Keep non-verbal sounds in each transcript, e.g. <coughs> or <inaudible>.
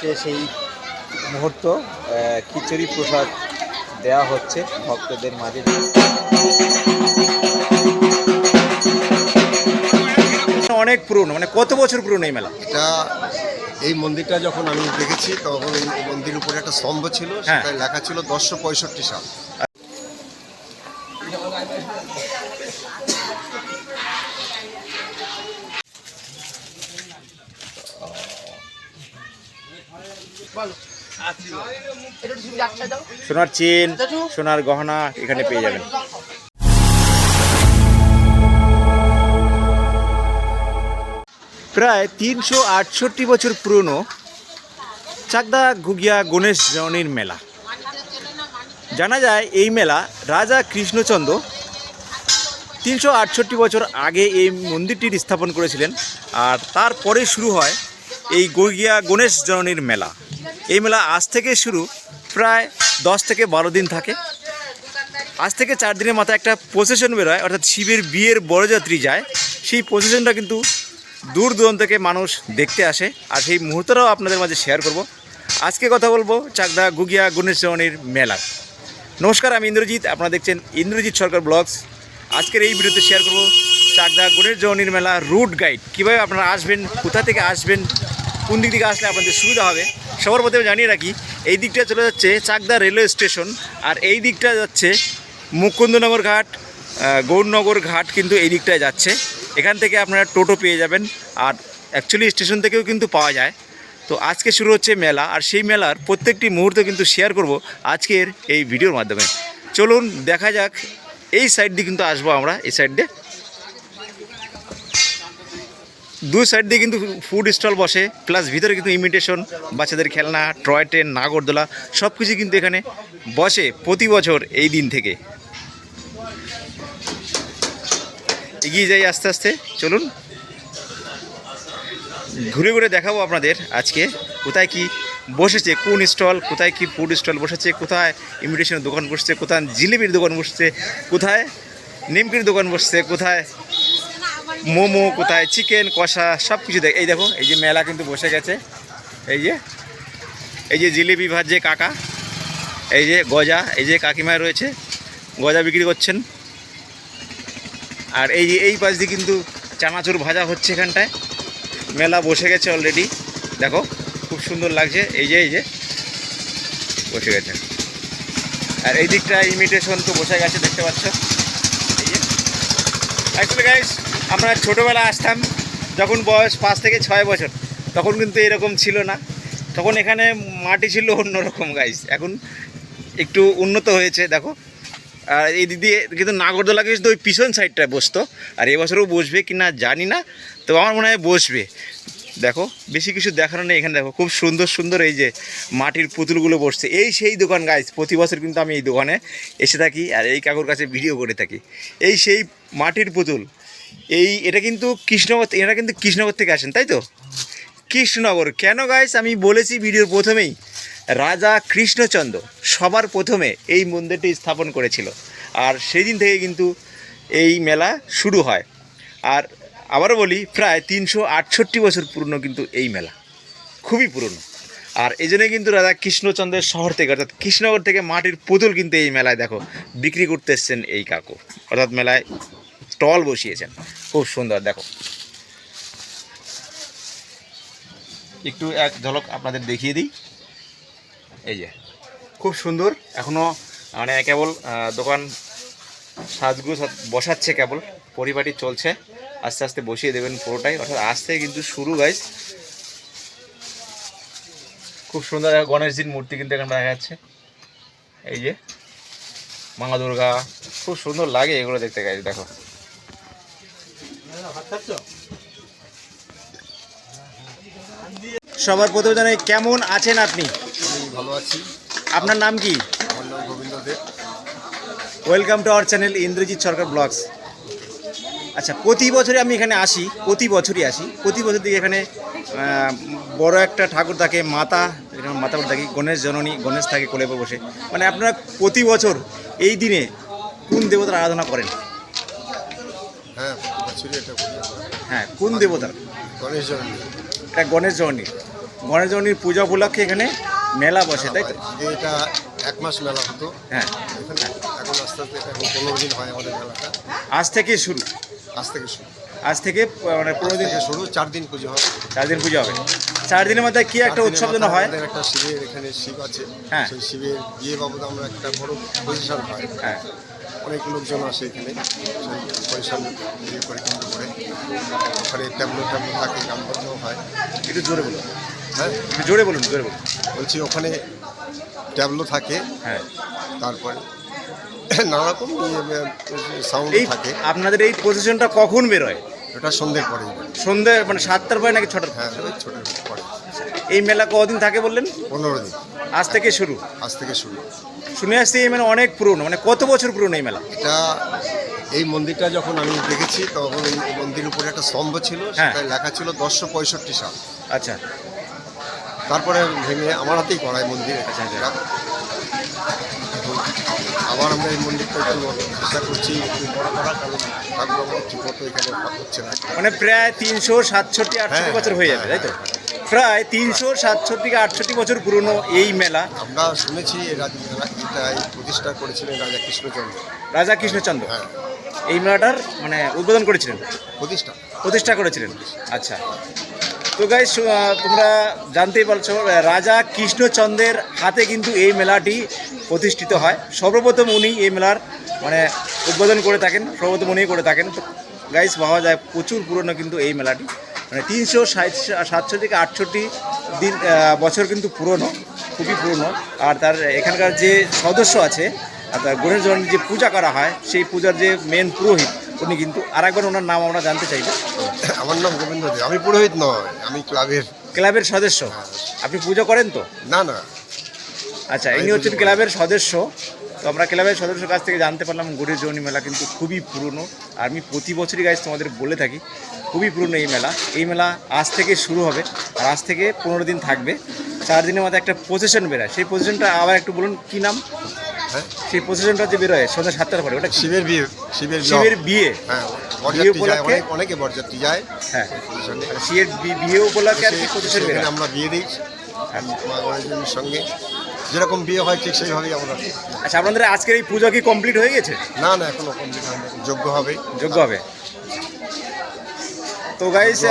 যে সেই মুহূর্ত খিচুড়ি প্রসাদ দেয়া হচ্ছে ভক্তদের মাঝে। অনেক পুরনো মানে কত বছর পুরনো এই মেলা? এটা এই মন্দিরটা যখন আমি দেখেছি তখন এই মন্দিরের উপরে একটা স্তম্ভ ছিল হ্যাঁ। সেটা লেখা ছিল দশশো পঁয়ষট্টি সাল। সোনার চেন, সোনার গহনা এখানে পেয়ে যাবেন। প্রায় তিনশো আটষট্টি বছর পুরনো চাকদা ঘুগিয়া গণেশ জনির মেলা। জানা যায়, এই মেলা রাজা কৃষ্ণচন্দ্র তিনশো আটষট্টি বছর আগে এই মন্দিরটির স্থাপন করেছিলেন আর তারপরে শুরু হয় এই গর্গিয়া গণেশ জননীর মেলা। এই মেলা আজ থেকে শুরু প্রায় দশ থেকে বারো দিন থাকে। আজ থেকে চার দিনের মাথায় একটা প্রসেশন বেরোয়, অর্থাৎ শিবের বিয়ের বড়যাত্রী যায়। সেই প্রসেশনটা কিন্তু দূর দূরান্ত থেকে মানুষ দেখতে আসে। আর সেই মুহূর্তটাও আপনাদের মাঝে শেয়ার করব। আজকে কথা বলব চাকদা গুগিয়া গণেশ জননীর মেলার। নমস্কার, আমি ইন্দ্রজিৎ, আপনারা দেখছেন ইন্দ্রজিৎ সরকার ব্লগস। আজকের এই ভিডিওতে শেয়ার করব চাকদা গণেশ জৌনির মেলা রুট গাইড কীভাবে আপনারা আসবেন, কোথা থেকে আসবেন কোন দিক থেকে আসলে আপনাদের সুবিধা হবে সবার প্রথমে জানিয়ে রাখি, এই দিকটা চলে যাচ্ছে চাকদা রেলওয়ে স্টেশন আর এই দিকটা যাচ্ছে মুকুন্দনগর ঘাট গৌরনগর ঘাট কিন্তু এই দিকটায় যাচ্ছে। এখান থেকে আপনারা টোটো পেয়ে যাবেন আর অ্যাকচুয়ালি স্টেশন থেকেও কিন্তু পাওয়া যায়। তো আজকে শুরু হচ্ছে মেলা আর সেই মেলার প্রত্যেকটি মুহূর্ত কিন্তু শেয়ার করব আজকের এই ভিডিওর মাধ্যমে। চলুন দেখা যাক, এই সাইড দিয়ে কিন্তু আসব আমরা, এই সাইড দিয়ে দুই সাইড দিয়ে কিন্তু ফুড স্টল বসে প্লাস ভিতরে কিন্তু ইমিটেশন বাচ্চাদের খেলনা টয় ট্রেন নাগরদোলা সব কিছু কিন্তু এখানে বসে প্রতি বছর এই দিন থেকে। এগিয়ে যাই আস্তে আস্তে, চলুন। ঘুরে ঘুরে দেখাবো আপনাদের আজকে, কোথায় কি বসেছে, কোন স্টল কোথায় কি ফুড স্টল বসেছে, কোথায় ইমিটেশনের দোকান বসছে, কোথায় জিলিপির দোকান বসছে, কোথায় নিমকির দোকান বসছে, কোথায় মোমো, কোথায় চিকেন, কষা সব কিছু দেখ। এই দেখো, এই যে মেলা কিন্তু বসে গেছে। এই যে এই যে জিলিপি ভাজছে কাকা। এই যে গজা, এই যে কাকিমা রয়েছে, গজা বিক্রি করছেন। আর এই যে, এই পাশ দিয়ে কিন্তু চানাচুর ভাজা হচ্ছে এখানটায়। মেলা বসে গেছে অলরেডি দেখো, খুব সুন্দর লাগছে। এই যে এই যে, বসে গেছে। আর এই দিকটা ইমিটেশন তো বসে গেছে, দেখতে পাচ্ছ। এই যে অ্যাকচুয়ালি গাইস আমরা ছোটোবেলা আসতাম, যখন বয়স পাঁচ থেকে ছয় বছর, তখন কিন্তু এরকম ছিল না। তখন এখানে মাটি ছিল অন্যরকম গাইস এখন একটু উন্নত হয়েছে, দেখো। আর এই দিক দিয়ে কিন্তু নাগরদোলা কিন্তু ওই পিছন সাইডটায় বসতো। আর এবছরও বসবে কি না জানি না তো আমার মনে হয় বসবে। দেখো, বেশি কিছু দেখানো নেই এখানে, দেখো। খুব সুন্দর সুন্দর এই যে মাটির পুতুলগুলো বসছে। এই সেই দোকান গাইজ প্রতি বছর কিন্তু আমি এই দোকানে এসে থাকি আর এই কাকুর কাছে ভিডিও করে থাকি। এই সেই মাটির পুতুল। এই, এটা কিন্তু কৃষ্ণনগর এরা কিন্তু কৃষ্ণনগর থেকে আসেন, তাই তো? কৃষ্ণনগর কেন গাইস আমি বলেছি ভিডিওর প্রথমেই, রাজা কৃষ্ণচন্দ্র সবার প্রথমে এই মন্দিরটি স্থাপন করেছিল। আর সেই দিন থেকে কিন্তু এই মেলা শুরু হয়। আর আবারও বলি, প্রায় তিনশো আটষট্টি বছর পুরনো কিন্তু এই মেলা। খুবই পুরনো। আর এই জন্যই কিন্তু রাজা কৃষ্ণচন্দ্রের শহর থেকে, অর্থাৎ কৃষ্ণনগর থেকে মাটির পুতুল কিন্তু এই মেলায় দেখো, বিক্রি করতে এসছেন এই কাকু। অর্থাৎ মেলায় স্টল বসিয়েছেন। খুব সুন্দর, দেখো। একটু এক ঝলক আপনাদের দেখিয়ে দিই। এই যে, খুব সুন্দর। এখনও মানে কেবল দোকান সাজগুজ বসাচ্ছে কেবল, পরিপাটি চলছে। আস্তে আস্তে বসিয়ে দেবেন পুরোটাই। অর্থাৎ আজ থেকে কিন্তু শুরু গাইস খুব সুন্দর গণেশজির মূর্তি কিন্তু এখানে দেখা যাচ্ছে। এই যে, মা দুর্গা, খুব সুন্দর লাগে এগুলো দেখতে গাইস দেখো। সবার প্রথমে জানাই কেমন আছেন আপনি? ভালো আছি। আপনার নাম কি? Gobinda Deb welcome to our channel Indrajit Sarkar blogs আচ্ছা প্রতি বছরে আমি এখানে আসি প্রতি বছরই আসি। প্রতি বছর দিকে এখানে বড় একটা ঠাকুর থাকে মাতা এখানে মাতা থাকি গণেশ জননী গণেশ থাকে কোলে উপর বসে। মানে আপনারা প্রতি বছর এই দিনে কোন দেবতার আরাধনা করেন? বছরই এটা করি। হ্যাঁ কোন দেবতার? গণেশ জয়ন্তী। এটা গণেশ জননী গণেশ জন্মীর পূজা উপলক্ষে এখানে মেলা বসে তাই তো? এটা এক মাস মেলা হতো। হ্যাঁ। এখানে আস্তে আস্তে এটা পনেরো দিন হয় আমাদের মেলাটা। আজ থেকে শুরু? আজ থেকে শুরু। আজ থেকে মানে পনেরো দিন? শুরু চার দিন পুজো হবে। চার দিন পুজো হবে। চার দিনের মধ্যে কি একটা উৎসব যেন হয়? একটা শিবের এখানে শিব আছে। হ্যাঁ। সেই শিবের বিয়ে বাবদ আমরা একটা বড় পজিশন হয়। হ্যাঁ। অনেক লোকজন আসে এখানে। পয়সা নিয়ে বিয়ে করে কেন্দ্র করে। ওখানে ট্যাবলো ট্যাবলো থাকে গান বাজনাও হয়। একটু জোরে বলুন। হ্যাঁ? একটু জোরে বলুন জোরে বলুন। বলছি ওখানে ট্যাবলো থাকে হ্যাঁ। তারপরে নানা রকম সাউন্ড থাকে। আপনাদের এই পজিশনটা কখন বেরোয়? ওটা সন্ধ্যের পরেই সন্ধ্যে মানে সাতটার পরে নাকি ছটার হ্যাঁ ওই ছোটো পরে। এই মেলা কদিন থাকে বললেন? পনেরো দিন। আজ থেকে শুরু? আজ থেকে শুরু। শুনে আসছি এই মেলা অনেক পুরনো মানে কত বছর পুরনো এই মেলা? এটা এই মন্দিরটা যখন আমি দেখেছি তখন এই মন্দিরের উপরে একটা স্তম্ভ ছিল হ্যাঁ। সেটা লেখা ছিল দশশো পঁয়ষট্টি সাল। আচ্ছা। তারপরে ভেঙে আমার হাতেই করা এই মন্দির। আচ্ছা, আচ্ছা। আবার আমরা এই মন্দিরটা একটু চেষ্টা করছি একটু বড় করা কারণ ঠাকুর আমার ঠিক মতো এখানে হচ্ছে না। মানে প্রায় তিনশো সাতষট্টি আটষট্টি হ্যাঁ, বছর হয়ে যাবে তাই তো? প্রায় তিনশো সাতষট্টি থেকে আটষট্টি বছর পুরনো এই মেলা। আমরা শুনেছি এটা প্রতিষ্ঠা করেছিলেন রাজা কৃষ্ণচন্দ্র। রাজা কৃষ্ণচন্দ্র? হ্যাঁ। এই মেলাটার মানে উদ্বোধন করেছিলেন? প্রতিষ্ঠা। প্রতিষ্ঠা করেছিলেন? আচ্ছা। তো গাইস তোমরা জানতেই পারছ রাজা কৃষ্ণচন্দ্রের হাতে কিন্তু এই মেলাটি প্রতিষ্ঠিত হয়। সর্বপ্রথম উনি এই মেলার মানে উদ্বোধন করে থাকেন, সর্বপ্রথম উনিই করে থাকেন। তো গাইস ভাবা যায়, প্রচুর পুরনো কিন্তু এই মেলাটি। মানে তিনশো সাতশো থেকে আটষট্টি দিন বছর কিন্তু পুরনো, খুবই পুরনো। আর তার এখানকার যে সদস্য আছে, আর তার গণেশ জন্মের যে পূজা করা হয়, সেই পূজার যে মেন পুরোহিত, উনি কিন্তু আরেকবার ওনার নাম আমরা জানতে চাইব। <coughs> আমার নাম গোবিন্দ দে আমি পুরোহিত নয় আমি ক্লাবের। ক্লাবের সদস্য। আপনি পুজো করেন তো? না না। আচ্ছা ইনি হচ্ছেন ক্লাবের সদস্য। তো আমরা ক্লাবের সদস্যের কাছ থেকে জানতে পারলাম গড়ের জৌনি মেলা কিন্তু খুবই পুরনো। আর আমি প্রতি বছরই গাছ তোমাদের বলে থাকি খুবই পুরনো এই মেলা। এই মেলা আজ থেকে শুরু হবে আর আজ থেকে পনেরো দিন থাকবে। চার দিনের মধ্যে একটা পজিশন বেরোয়। সেই পজিশনটা আবার একটু বলুন কি নাম? হ্যাঁ সেই পজিশনটা যে বেরোয় সন্ধ্যা সাতটার পরে ওটা শিবের বিয়ে শিবের শিবের বিয়ে। হ্যাঁ বিয়ে উপলক্ষে? অনেক অনেকে বরযাত্রী যায়। হ্যাঁ। শিয়ের বিয়ে উপলক্ষে আর কি সে- বেরোয় আমরা বিয়ে দিই মা গণেশের সঙ্গে। যেরকম বিয়ে হয় ঠিক সেইভাবেই আমরা আচ্ছা আপনাদের আজকের এই পুজো কি কমপ্লিট হয়ে গেছে? না না এখনও কমপ্লিট হয়নি। যোগ্য হবে। যোগ্য হবে। তো গাইস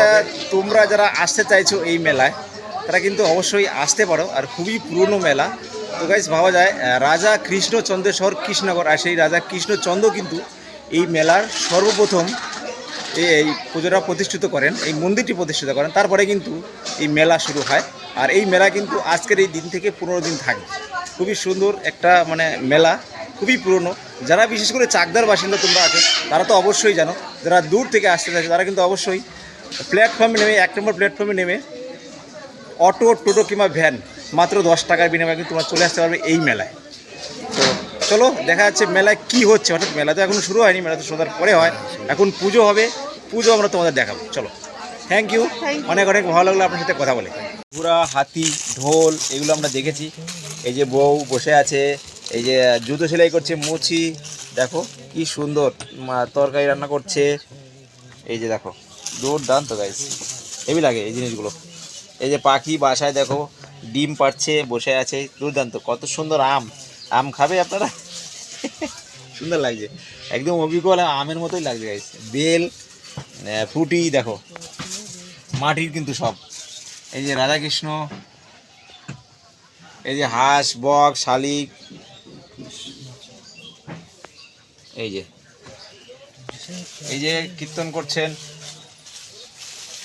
তোমরা যারা আসতে চাইছো এই মেলায় তারা কিন্তু অবশ্যই আসতে পারো আর খুবই পুরনো মেলা। তো গাইস ভাবা যায় রাজা কৃষ্ণচন্দ্রের শহর কৃষ্ণনগর, আর সেই রাজা কৃষ্ণচন্দ্র কিন্তু এই মেলার সর্বপ্রথম এই এই পুজোটা প্রতিষ্ঠিত করেন, এই মন্দিরটি প্রতিষ্ঠিত করেন, তারপরে কিন্তু এই মেলা শুরু হয়। আর এই মেলা কিন্তু আজকের এই দিন থেকে পনেরো দিন থাকবে খুবই সুন্দর একটা মানে মেলা, খুবই পুরনো। যারা বিশেষ করে চাকদার বাসিন্দা তোমরা আছো, তারা তো অবশ্যই জানো, যারা দূর থেকে আসতে চাইছে, তারা কিন্তু অবশ্যই প্ল্যাটফর্মে নেমে, এক নম্বর প্ল্যাটফর্মে নেমে অটো, টোটো কিংবা ভ্যান মাত্র দশ টাকার বিনিময়ে কিন্তু তোমরা চলে আসতে পারবে এই মেলায়। তো চলো দেখা যাচ্ছে মেলায় কি হচ্ছে। অর্থাৎ মেলা তো এখনও শুরু হয়নি মেলা তো সন্ধ্যার পরে হয়। এখন পুজো হবে পুজো আমরা তোমাদের দেখাবো। চলো থ্যাংক ইউ অনেক অনেক ভালো লাগল আপনার সাথে কথা বলে। পুরা হাতি ঢোল এগুলো আমরা দেখেছি। এই যে বউ বসে আছে এই যে জুতো সেলাই করছে মুচি। দেখো কি সুন্দর। মা তরকারি রান্না করছে। এই যে দেখো দূর দান তো গাইস হেভি লাগে এই জিনিসগুলো। এই যে পাখি বাসায় দেখো ডিম পাড়ছে বসে আছে, দুর্দান্ত, কত সুন্দর আম। আম খাবে আপনারা? সুন্দর লাগছে। একদম অবিকল আমের মতোই লাগছে গাইস বেল ফুটি দেখো। মাটির কিন্তু সব। এই যে রাধাকৃষ্ণ, এই যে হাঁস, বক শালিক এই যে। এই যে কীর্তন করছেন,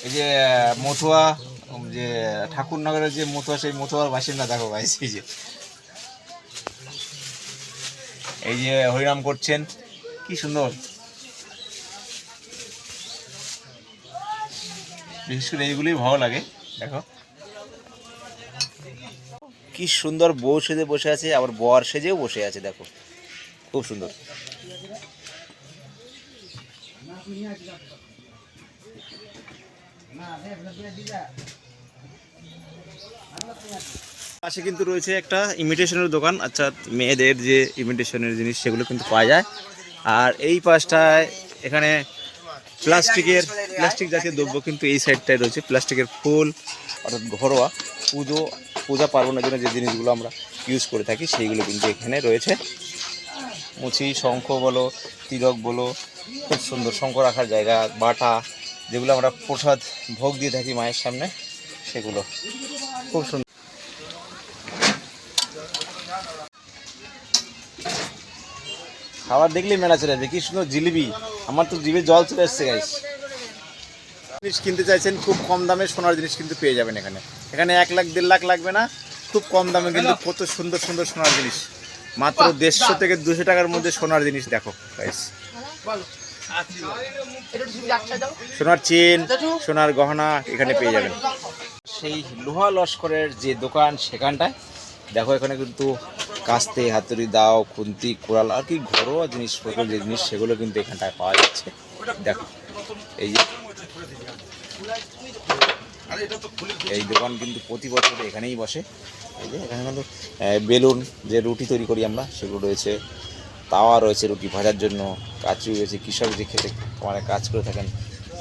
এই যে মথুয়া যে ঠাকুরনগরের যে মথুয়া সেই মথুয়ার বাসিন্দা দেখো ভাই এই যে। এই যে হরিনাম করছেন, কি সুন্দর। বিশেষ করে এইগুলোই ভালো লাগে, দেখো। কি সুন্দর বউ সেজে বসে আছে, আবার বর সেজেও বসে আছে, দেখো। খুব সুন্দর। পাশে কিন্তু রয়েছে একটা ইমিটেশনের দোকান আচ্ছা মেয়েদের যে ইমিটেশনের জিনিস সেগুলো কিন্তু পাওয়া যায়। আর এই পাশটায় এখানে প্লাস্টিকের, প্লাস্টিক জাতীয় দ্রব্য কিন্তু এই সাইডটায় রয়েছে। প্লাস্টিকের ফুল, অর্থাৎ ঘরোয়া পুজো, পূজা পার্বণের জন্য যে জিনিসগুলো আমরা ইউজ করে থাকি, সেইগুলো কিন্তু এখানে রয়েছে। মুছি শঙ্খ বলো, তিলক বলো, খুব সুন্দর শঙ্খ রাখার জায়গা, বাটা, যেগুলো আমরা প্রসাদ ভোগ দিয়ে থাকি মায়ের সামনে, সেগুলো। খুব সুন্দর। খাবার দেখলেই মেলা চলে যাবে কি সুন্দর জিলিপি। আমার তো জিভে জল চলে এসছে গাইস জিনিস কিনতে চাইছেন খুব কম দামে সোনার জিনিস কিন্তু পেয়ে যাবেন এখানে। এখানে এক লাখ দেড় লাখ লাগবে না খুব কম দামে কিন্তু কত সুন্দর সুন্দর সোনার জিনিস। মাত্র দেড়শো থেকে দুশো টাকার মধ্যে সোনার জিনিস দেখো গাইস সোনার চেন সোনার গহনা এখানে পেয়ে যাবেন। সেই লোহা লস্করের যে দোকান সেখানটায়। দেখো, এখানে কিন্তু কাস্তে, হাতুড়ি, দাও, খুন্তি কোড়াল আর কি ঘরোয়া জিনিসপত্র যে জিনিস, সেগুলো কিন্তু এখানটায় পাওয়া যাচ্ছে। দেখো, এই যে এই দোকান কিন্তু প্রতি বছর এখানেই বসে। এই যে এখানে কিন্তু বেলুন, যে রুটি তৈরি করি আমরা, সেগুলো রয়েছে। তাওয়া রয়েছে রুটি ভাজার জন্য কাচু রয়েছে, কৃষক যে খেতে মানে কাজ করে থাকেন,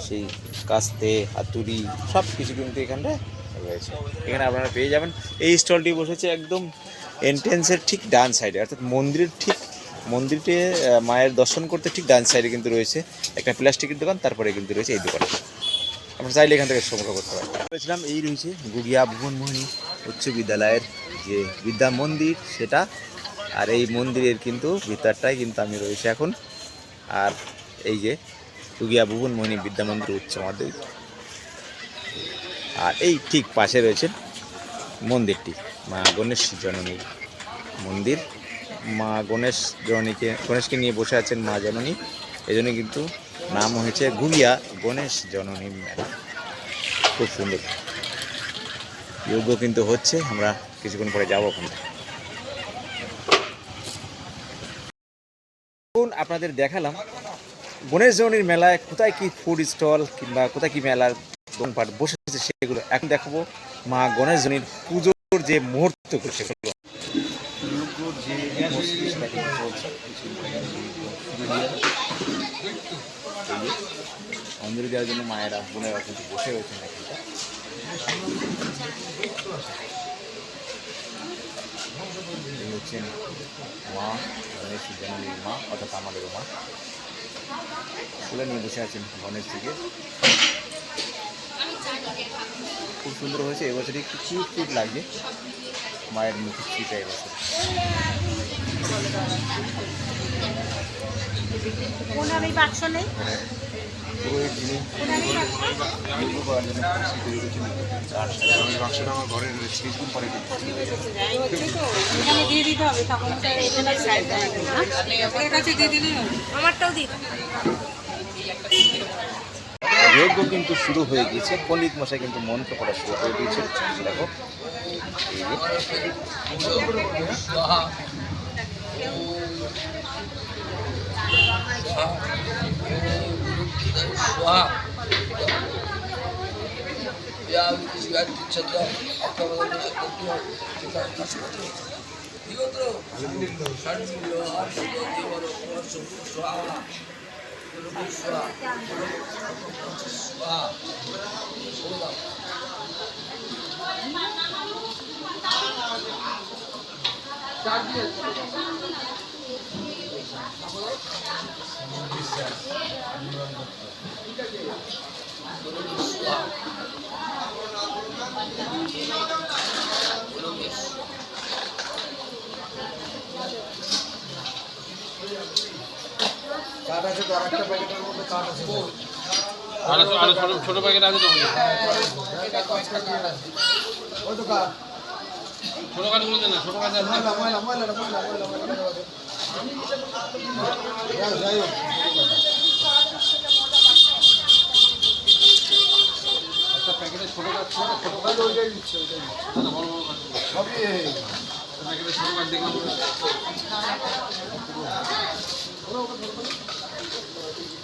সেই কাস্তে, হাতুড়ি সব কিছু কিন্তু এখানটায় রয়েছে। এখানে আপনারা পেয়ে যাবেন। এই স্টলটি বসেছে একদম এন্ট্রেন্সের ঠিক ডান সাইডে অর্থাৎ মন্দিরের ঠিক, মন্দিরটি মায়ের দর্শন করতে ঠিক ডান সাইডে কিন্তু রয়েছে একটা প্লাস্টিকের দোকান, তারপরে কিন্তু রয়েছে এই দোকান আপনারা চাইলে এখান থেকে সংগ্রহ করতে পারেন। বলেছিলাম, এই রয়েছে গুগিয়া ভুবনমোহিনী উচ্চ বিদ্যালয়ের যে বিদ্যা মন্দির, সেটা। আর এই মন্দিরের কিন্তু ভিতরটাই কিন্তু আমি রয়েছে এখন। আর এই যে গুগিয়া ভুবনমোহিনী বিদ্যা মন্দির উচ্চ মাধ্যমিক। আর এই ঠিক পাশে রয়েছে মন্দিরটি, মা গণেশ জননীর মন্দির। মা গণেশ জননীকে, গণেশকে নিয়ে বসে আছেন মা জননী। এই জন্য কিন্তু নাম হয়েছে গুগিয়া গণেশ জননী মেলা। খুব সুন্দর। যোগ্য কিন্তু হচ্ছে, আমরা কিছুক্ষণ পরে যাব ওখানে। আপনাদের দেখালাম গণেশ জননীর মেলায় কোথায় কি ফুড স্টল কিংবা কোথায় কি মেলার দোকানপাট বসেছে সেগুলো। এখন দেখাবো মা গণেশ জননীর পুজোর যে মুহূর্ত সেগুলো। অঞ্জলি দেওয়ার জন্য মায়েরা বোনেরা কিন্তু বসে রয়েছেন এখানটা। হচ্ছেন মা গণেশ জননীর মা, অর্থাৎ আমাদের মা। তুলে নিয়ে বসে আছেন গণেশ থেকে খুব সুন্দর হয়েছে এবছর একটু কিউট কিউট লাগছে। মায়ের মুখে চিটা এবছর। ওই বাক্সটা আমার ঘরে রয়েছে কিছুদিন পরে দিয়ে দিতে হবে তখন হবে। আমারটাও দিই যজ্ঞ কিন্তু শুরু হয়ে গিয়েছে। পণ্ডিত মশাই কিন্তু মন্ত্র পড়া শুরু করে দিয়েছে। দেখো। এই যে কাঠ আছে তো আরেকটা প্যাকেটের মধ্যে কাঠ আছে। আরও আরও ছোট ছোট প্যাকেট আছে তো ওই তো কাঠ ছোট কাজগুলো দেন ছোট কাজ আছে। ময়লা ময়লা ময়লা ময়লা ময়লা ময়লা যাই হোক, একটা প্যাকেটে ছোট না, ছোট কাজ তাহলে ওইটাই দিচ্ছে ওইটাই দিচ্ছে না, না, বড় বড় কাজ সবই প্যাকেটে ছোট কাজ দেখলাম।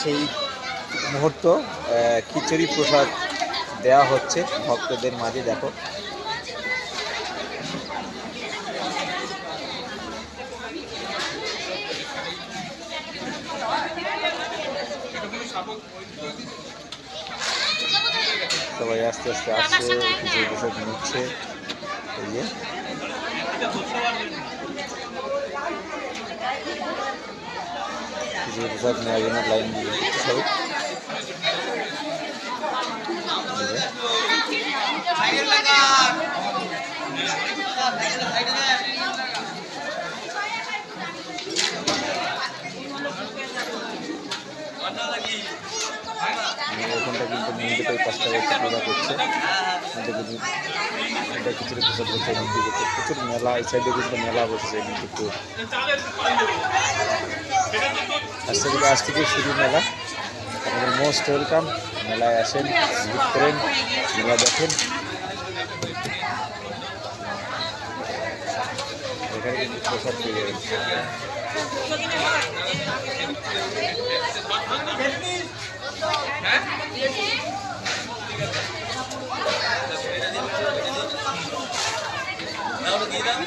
সেই মুহূর্ত খিচুড়ি প্রসাদ দেয়া হচ্ছে ভক্তদের মাঝে, দেখো। সবাই আস্তে আস্তে আসছে, খিচুড়ি প্রসাদ নিচ্ছে। এই যে। খিচুড়ি প্রসাদ নেওয়ার জন্য লাইন যে। ওখানটা কিন্তু মন্দিরটা ওই পাঁচটা পূজা করছে ওখানটা কিন্তু এটা খিচুড়ি প্রসাদ হচ্ছে এমনি করছে প্রচুর মেলা, এই সাইডে কিন্তু মেলা বসেছে এমনি কিন্তু। আজ থেকে আজ থেকে শুরু মেলা। আপনাদের মোস্ট ওয়েলকাম মেলায় আসেন ভিজিট করেন, মেলা দেখেন। এখানে কিন্তু প্রসাদ পেয়ে যাবেন। দিয়ে দাও